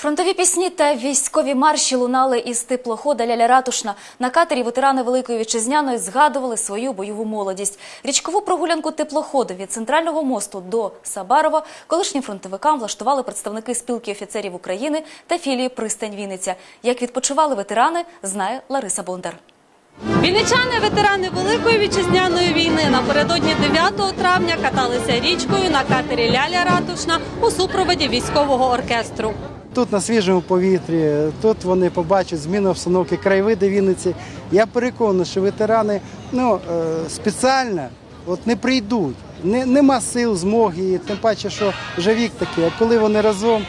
Фронтові пісні та військові марші лунали із теплохода Ляля Ратушна. На катері ветерани Великої Вітчизняної згадували свою бойову молодість. Річкову прогулянку теплоходу від центрального мосту до Сабарова колишнім фронтовикам влаштували представники спілки офіцерів України та філії Пристань Вінниця. Як відпочивали ветерани, знає Лариса Бондар. Вінничани, ветерани Великої вітчизняної війни напередодні 9 травня каталися річкою на катері Ляля Ратушна у супроводі військового оркестру. Тут на свіжому повітрі, тут вони побачать зміну обстановки краєвиди Вінниці. Я переконаний, що ветерани ну, е, спеціально от не прийдуть. Не, нема сил, змоги, тим паче, що вже вік такий, а коли вони разом,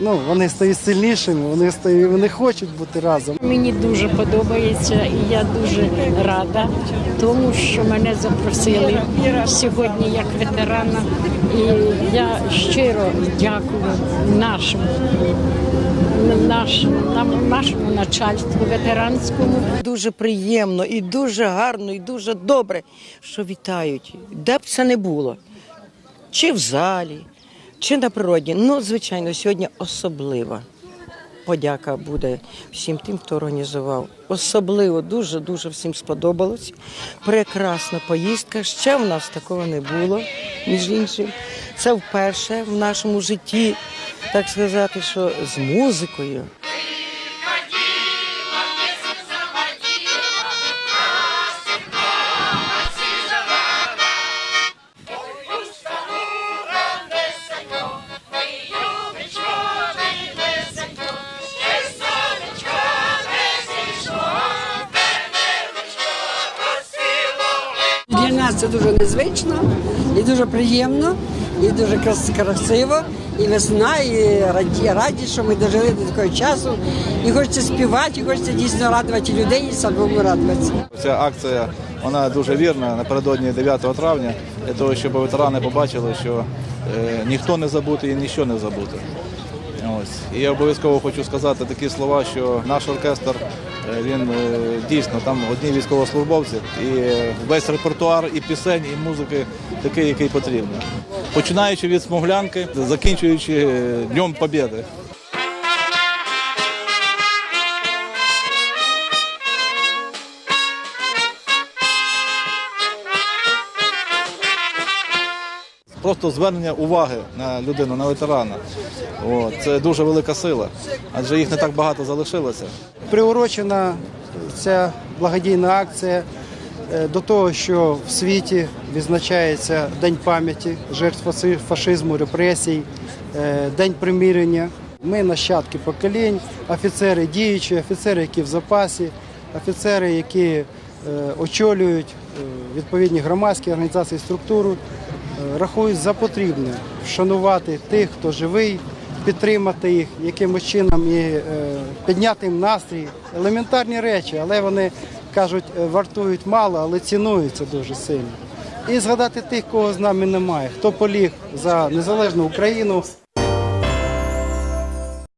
ну, вони стають сильнішими, вони, стають, вони хочуть бути разом. Мені дуже подобається і я дуже рада, тому що мене запросили сьогодні як ветерана. І я щиро дякую нашому, нашому, нам- нашому начальству ветеранському. Дуже приємно і дуже гарно, і дуже добре, що вітають. Де б це не було, чи в залі, чи на природі. Ну, звичайно, сьогодні особлива подяка буде всім тим, хто організував. Особливо дуже дуже всім сподобалось. Прекрасна поїздка. Ще в нас такого не було, між іншим. Це вперше в нашому житті, так сказати, що з музикою. Нас це дуже незвично і дуже приємно, і дуже красиво. І весна, і раді, раді, що ми дожили до такого часу. І хочеться співати, і хочеться дійсно радувати людей і самому радуватися. Ця акція вона дуже вірна напередодні 9 травня для того, щоб ветерани побачили, що е, ніхто не забутий і ніщо не забути. Ось і я обов'язково хочу сказати такі слова, що наш оркестр е, він е, дійсно там одні військовослужбовці, і е, весь репертуар і пісень, і музики такий, який потрібен. Починаючи від смуглянки, закінчуючи Днем Побєди. Просто звернення уваги на людину, на ветерана. От, це дуже велика сила, адже їх не так багато залишилося. Приурочена ця благодійна акція е, до того, що в світі відзначається День пам'яті жертв фашизму, репресій, е, День примирення. Ми нащадки поколінь, офіцери діючі, офіцери, які в запасі, офіцери, які е, очолюють відповідні громадські організації, структуру, е, рахують за потрібне вшанувати тих, хто живий, підтримати їх якимось чином і е, підняти їм настрій. Елементарні речі, але вони кажуть, е, вартують мало, але цінуються дуже сильно. І згадати тих, кого з нами немає, хто поліг за незалежну Україну.